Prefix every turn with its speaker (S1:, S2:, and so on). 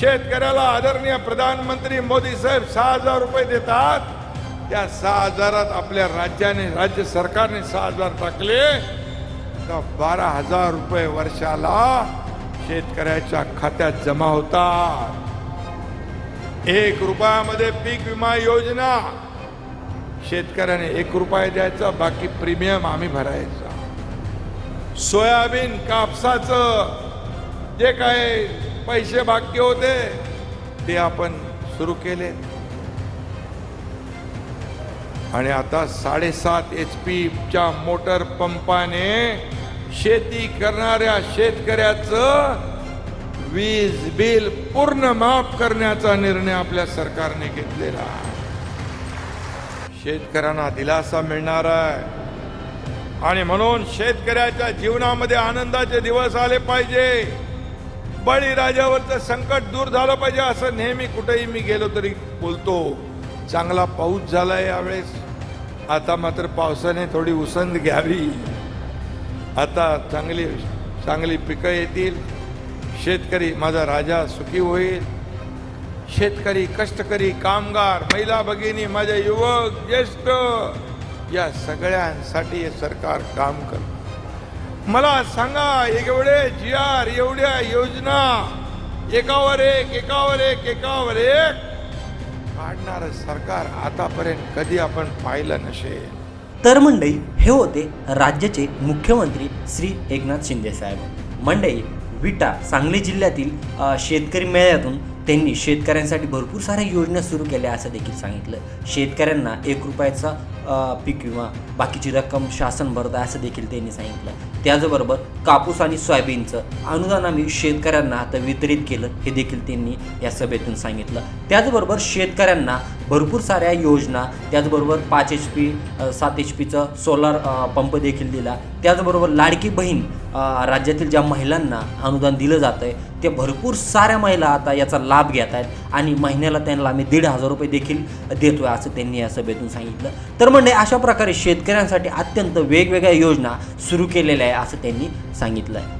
S1: शेतकऱ्याला आदरणीय प्रधानमंत्री मोदी साहेब सहा हजार रुपये देतात. त्या सहा हजारात आपल्या राज्याने राज्य सरकारने सहा हजार टाकले. तर बारा हजार रुपये वर्षाला शेतकऱ्याच्या खात्यात जमा होतात. एक रुपयामध्ये पीक विमा योजना. शेतकऱ्याने एक रुपया द्यायचा बाकी प्रीमियम आम्ही भरायचा. सोयाबीन कापसाचं जे काय पैसे भाग्य होते ते आपण सुरू केले. आणि आता साडेसात एच पीच्या मोटर पंपाने शेती करणाऱ्या शेतकऱ्याचं वीज बिल पूर्ण माफ करण्याचा निर्णय आपल्या सरकारने घेतलेला. शेतकऱ्यांना दिलासा मिळणार आहे. आणि म्हणून शेतकऱ्याच्या जीवनामध्ये आनंदाचे दिवस आले पाहिजे. बळीराजावरचं संकट दूर झालं पाहिजे असं नेहमी कुठेही मी गेलो तरी बोलतो. चांगला पाऊस झाला यावेळेस. आता मात्र पावसाने थोडी उसंत घ्यावी. आता चांगली चांगली पिकं येतील. शेतकरी माझा राजा सुखी होईल. शेतकरी कष्टकरी कामगार महिला भगिनी माझे युवक ज्येष्ठ या सगळ्यांसाठी हे सरकार काम करतं. मला सांगा एवढे जी आर एवढ्या योजना एकावर एक एकावर एक एकावर एक. काढणार सरकार आतापर्यंत कधी आपण पाहिलं नसेल.
S2: तर मंडई हे होते राज्याचे मुख्यमंत्री श्री एकनाथ शिंदे साहेब. मंडई विटा सांगली जिल्ह्यातील शेतकरी मेळ्यातून त्यांनी शेतकऱ्यांसाठी भरपूर साऱ्या योजना सुरू केल्या असं देखील सांगितलं. शेतकऱ्यांना एक रुपयाचा पीक विमा बाकीची रक्कम शासन भरतं असं देखील त्यांनी सांगितलं. त्याचबरोबर कापूस आणि सोयाबीनचं अनुदान आम्ही शेतकऱ्यांना आता वितरित केलं हे देखील त्यांनी या सभेतून सांगितलं. त्याचबरोबर शेतकऱ्यांना भरपूर साऱ्या योजना त्याचबरोबर पाच एच पी सात एच पीचं सोलार पंप देखील दिला. त्याचबरोबर लाडकी बहीण राज्यातील ज्या महिलांना अनुदान दिलं जातं आहे ते भरपूर साऱ्या महिला आता याचा लाभ घेत आहेत आणि महिन्याला त्यांना आम्ही दीड हजार रुपये देखील देतो आहे असं त्यांनी या सभेतून सांगितलं. तर म्हणजे अशा प्रकारे शेतकऱ्यांसाठी अत्यंत वेगवेगळ्या योजना सुरू केलेल्या आहेत. आहे असं त्यांनी सांगितलं आहे